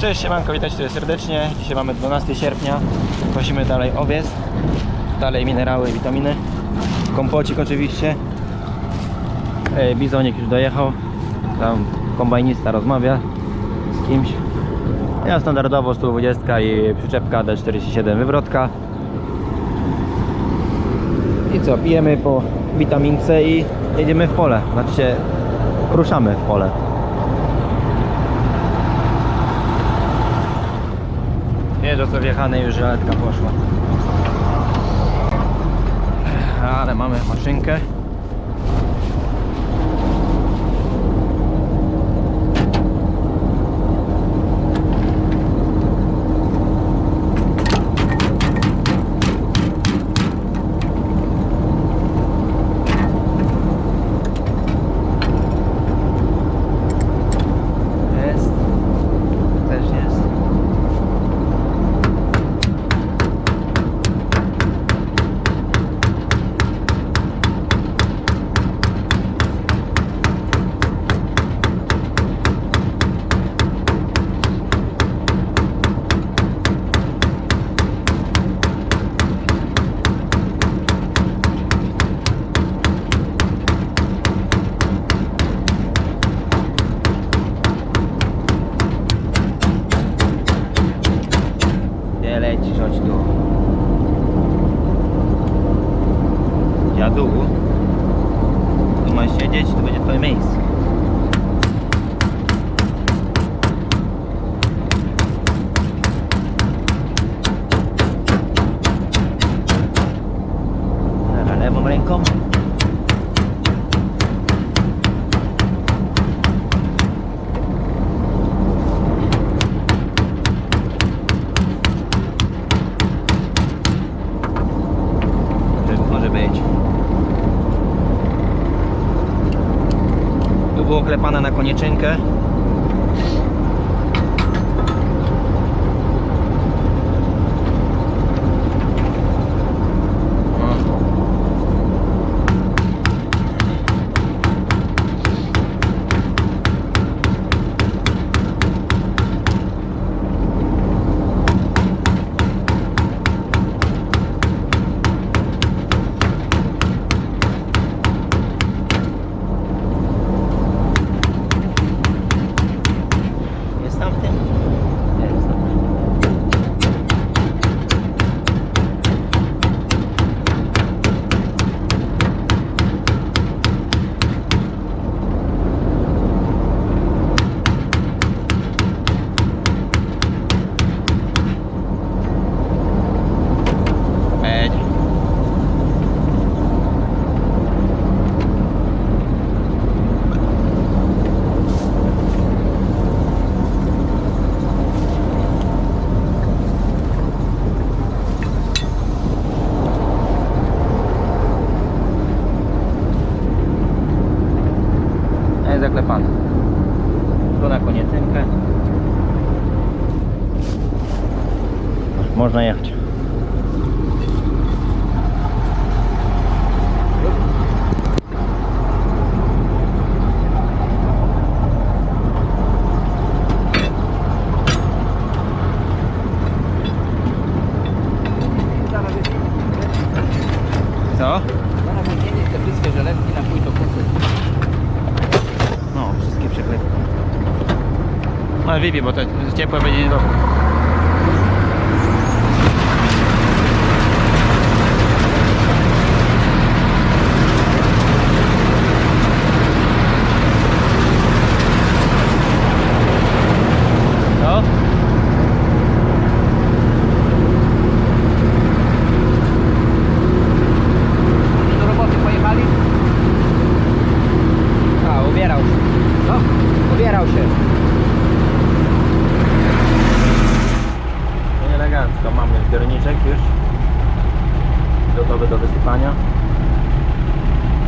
Cześć, siemanko, witajcie serdecznie. Dzisiaj mamy 12 sierpnia. Kosimy dalej owiec. Dalej minerały i witaminy. Kompocik oczywiście. E, Bizonik już dojechał. Tam kombajnista rozmawia z kimś. Ja standardowo 120 i przyczepka D47 wywrotka. I co, pijemy po witamince i jedziemy w pole. Znaczy się, ruszamy w pole. Jeżdżo co wjechane już żelatka poszła. Ale mamy maszynkę. Jest. Też jest. Gdzie lecisz? Chodź tu. Dziadu. Tu masz siedzieć, to będzie twoje miejsce. Na konieczynkę. No Vivi, bo to ciepłe będzie niedobre. Do wysypania.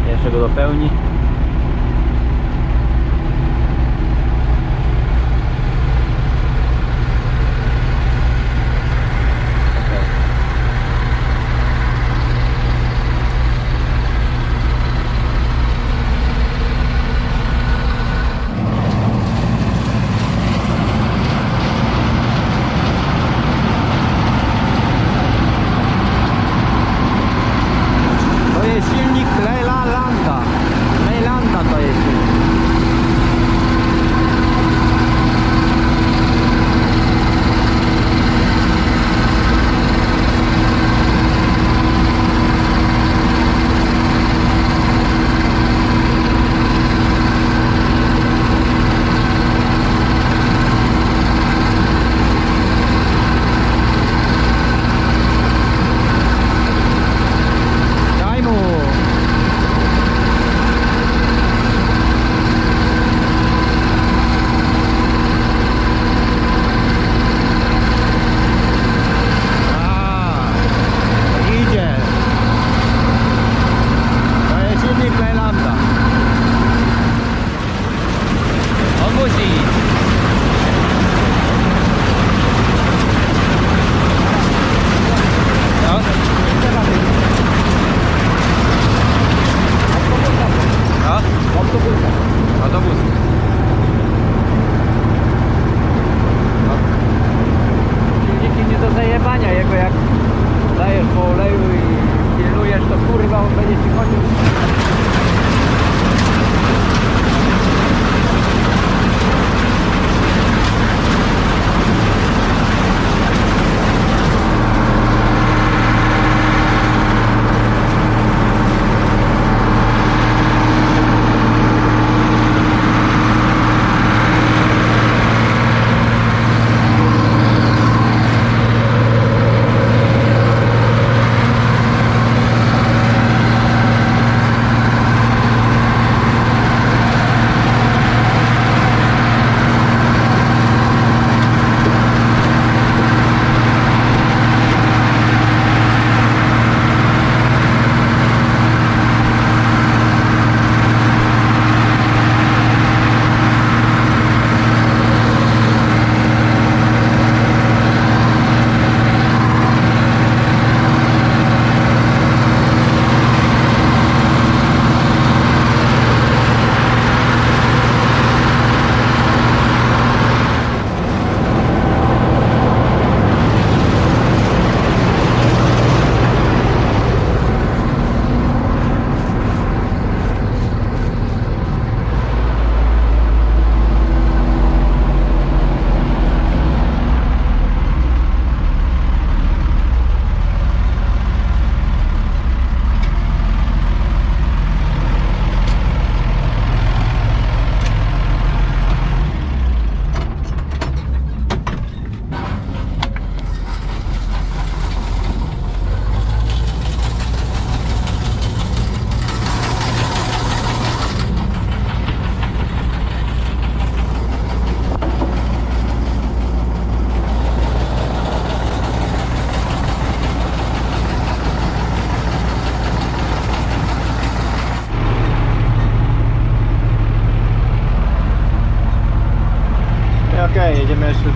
Jeszcze go dopełni.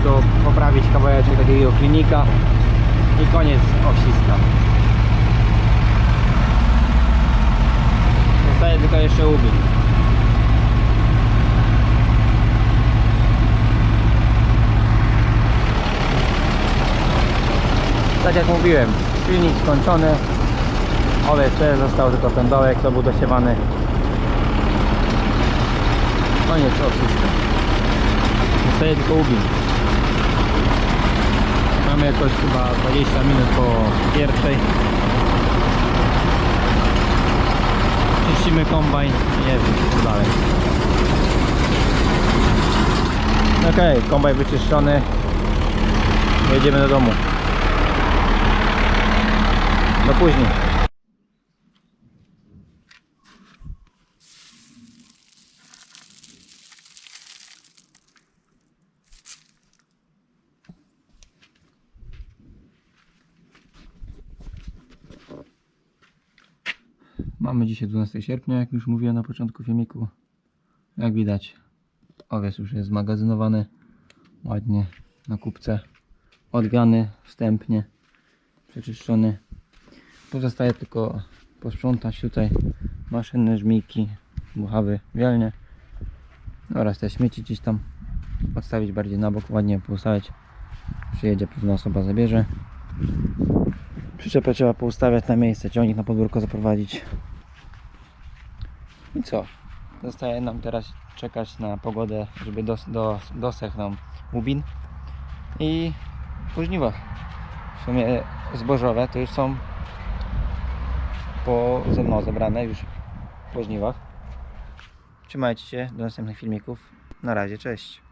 Tu poprawić kawałeczek takiego klinika i koniec owsiska. Zostaje tylko jeszcze ubin. Tak jak mówiłem, silnik skończony. Owiec też został tylko ten dołek, to był dosiewany. Koniec owsiska. Zostaje tylko ubin. Mamy jakoś chyba 20 minut po pierwszej. Czyścimy kombajn i jedziemy dalej. Ok, kombajn wyczyszczony. Jedziemy do domu. Do później. Mamy dzisiaj 12 sierpnia, jak już mówiłem na początku filmiku. Jak widać, owiec już jest zmagazynowany ładnie na kupce. Odwiany wstępnie, przeczyszczony. Pozostaje tylko posprzątać tutaj maszyny, żmijki, buchawy, wielnie oraz te śmieci gdzieś tam odstawić bardziej na bok, ładnie poustawiać. Przyjedzie pewna osoba, zabierze. Przyczepę trzeba poustawiać na miejsce, ciągnik na podwórko zaprowadzić. I co? Zostaje nam teraz czekać na pogodę, żeby dos, dos, dosechł nam łubin. I po. W sumie zbożowe to już są po ze mną zebrane już po żniwach. Trzymajcie się, do następnych filmików. Na razie, cześć.